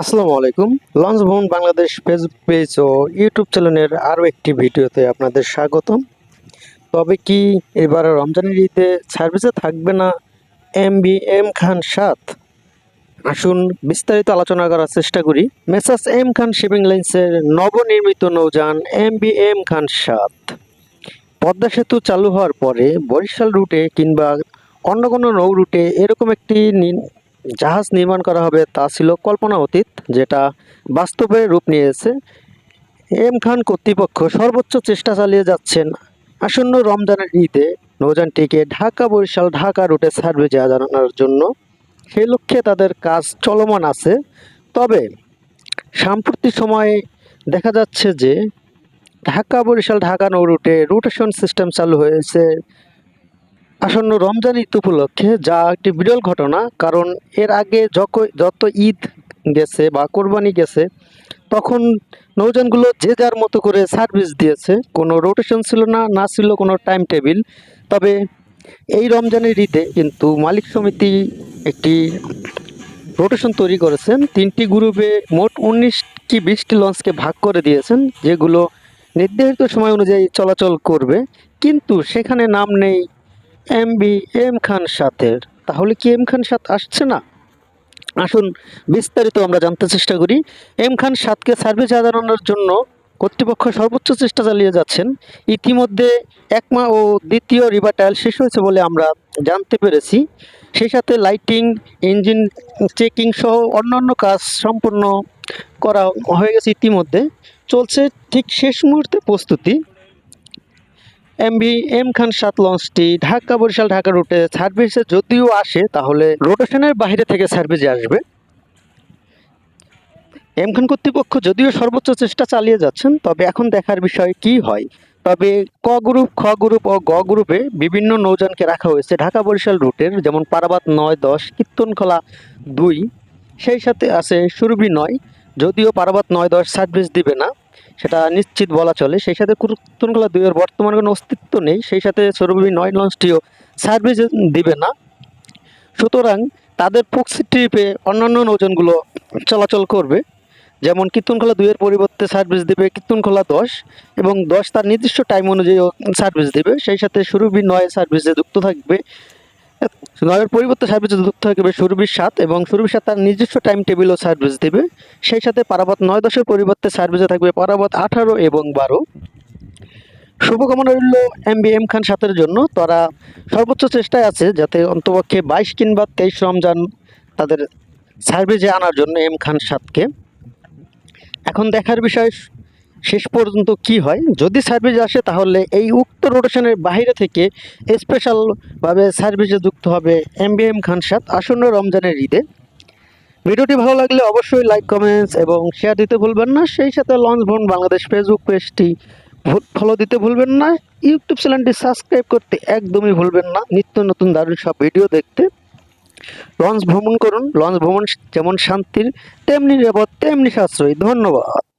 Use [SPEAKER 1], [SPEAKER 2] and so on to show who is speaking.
[SPEAKER 1] আসসালামু আলাইকুম। লঞ্চ ভ্রমণ বাংলাদেশ ফেসবুক পেজ ও ইউটিউব চ্যানেলের আরও একটি ভিডিওতে আপনাদের স্বাগতম। তবে কি এবার রমজানের ঈদে সার্ভিসে থাকবে না এম বি এম খান সাত? আসুন বিস্তারিত আলোচনা করার চেষ্টা করি। মেসাস এম খান শিপিং লাইন্সের নবনির্মিত নৌযান এম বি এম খান সাত। পদ্মা সেতু চালু হওয়ার পরে বরিশাল রুটে কিংবা অন্য কোনো নৌ রুটে এরকম একটি জাহাজ নির্মাণ করা হবে তা ছিল কল্পনা অতীত, যেটা বাস্তবে রূপ নিয়েছে। এম খান কর্তৃপক্ষ সর্বোচ্চ চেষ্টা চালিয়ে যাচ্ছেন। আসন্ন রমজানের ঈদে নৌযানটিকে ঢাকা, বরিশাল, ঢাকা রুটে সার্ভিস জানানোর জন্য সেই লক্ষ্যে তাদের কাজ চলমান আছে। তবে সাম্প্রতিক সময়ে দেখা যাচ্ছে যে ঢাকা, বরিশাল, ঢাকা নৌ রুটে রোটেশন সিস্টেম চালু হয়েছে। আসন্ন রমজান ঈদ উপলক্ষে যা একটি বিরল ঘটনা, কারণ এর আগে যত ঈদ গেছে বা কোরবানি গেছে, তখন নৌযানগুলো যে যার মতো করে সার্ভিস দিয়েছে। কোনো রোটেশন ছিল না না ছিল কোনো টাইম টেবিল তবে এই রমজানের ঈদে কিন্তু মালিক সমিতি একটি রোটেশন তৈরি করেছেন। তিনটি গ্রুপে মোট উনিশ কি বিশটি লঞ্চকে ভাগ করে দিয়েছেন, যেগুলো নির্ধারিত সময় অনুযায়ী চলাচল করবে। কিন্তু সেখানে নাম নেই এম বি, এম খান সাতের। তাহলে কি এম খান সাত আসছে না? আসুন, বিস্তারিত আমরা জানতে চেষ্টা করি। এম খান সাতকে সার্ভিস জানানোর জন্য কর্তৃপক্ষ সর্বোচ্চ চেষ্টা চালিয়ে যাচ্ছেন। ইতিমধ্যে একমা ও দ্বিতীয় রিভার ট্রায়াল শেষ হয়েছে বলে আমরা জানতে পেরেছি। সেই সাথে লাইটিং, ইঞ্জিন চেকিং সহ অন্যান্য কাজ সম্পূর্ণ করা হয়ে গেছে ইতিমধ্যে। চলছে ঠিক শেষ মুহূর্তে প্রস্তুতি। এমবি এম খান সাত লঞ্চটি ঢাকা বরিশাল ঢাকা রুটে সার্ভিসে যদিও আসে, তাহলে রোটেশনের বাইরে থেকে সার্ভিসে আসবে। এম খান কর্তৃপক্ষ যদিও সর্বোচ্চ চেষ্টা চালিয়ে যাচ্ছেন, তবে এখন দেখার বিষয় কি হয়? তবে ক গ্রুপ, খ গ্রুপ ও গ গ্রুপে বিভিন্ন নৌযানকে রাখা হয়েছে ঢাকা বরিশাল রুটের, যেমন পারাবাত নয়, দশ, কীর্তনখোলা দুই, সেই সাথে আছে সুরভি নয়, যদিও পারাবাত নয়, দশ সার্ভিস দিবে না। সেটা নিশ্চিত বলা চলে। সেই সাথে কীর্তনখোলা দুইয়ের বর্তমানে কোনো অস্তিত্ব নেই। সেই সাথে সুরভি নয় লঞ্চটিও সার্ভিস দিবে না। সুতরাং তাদের প্রক্সি ট্রিপে অন্যান্য নৌযানগুলো চলাচল করবে। যেমন কীর্তনখোলা দুইয়ের পরিবর্তে সার্ভিস দেবে কীর্তনখোলা দশ এবং দশ তার নির্দিষ্ট টাইম অনুযায়ী সার্ভিস দেবে। সেই সাথে সুরভি নয় সার্ভিসে যুক্ত থাকবে। নয়ের পরিবর্তে সার্ভিসে যুক্ত থাকবে সুরভির সাত এবং সুরভির সাত তার নিজস্ব টাইম টেবিলও সার্ভিস দেবে। সেই সাথে পারাবত নয় দশের পরিবর্তে সার্ভিসে থাকবে পারাবত আঠারো এবং বারো। শুভকামনা রইল এম বি এম খান সাতের জন্য। তারা সর্বোচ্চ চেষ্টায় আছে যাতে অন্তপক্ষে বাইশ কিংবা তেইশ রমজান তাদের সার্ভিসে আনার জন্য এম খান সাতকে এখন দেখার বিষয় শেষ পর্যন্ত কি হয়? যদি সার্ভিস আসে তাহলে এই উক্ত রোটেশনের বাইরে থেকে স্পেশালভাবে সার্ভিসে যুক্ত হবে এম বি এম খান সাত আসন্ন রমজানের ঈদে। ভিডিওটি ভালো লাগলে অবশ্যই লাইক কমেন্টস এবং শেয়ার দিতে ভুলবেন না। সেই সাথে লঞ্চ ভ্রমণ বাংলাদেশ ফেসবুক পেজটি ফলো দিতে ভুলবেন না। ইউটিউব চ্যানেলটি সাবস্ক্রাইব করতে একদমই ভুলবেন না। নিত্য নতুন দারুণ সব ভিডিও দেখতে। লঞ্চ ভ্রমণ করুন। লঞ্চ ভ্রমণ যেমন শান্তির, তেমনি নিরাপদ, তেমনি সাশ্রয়ী। ধন্যবাদ।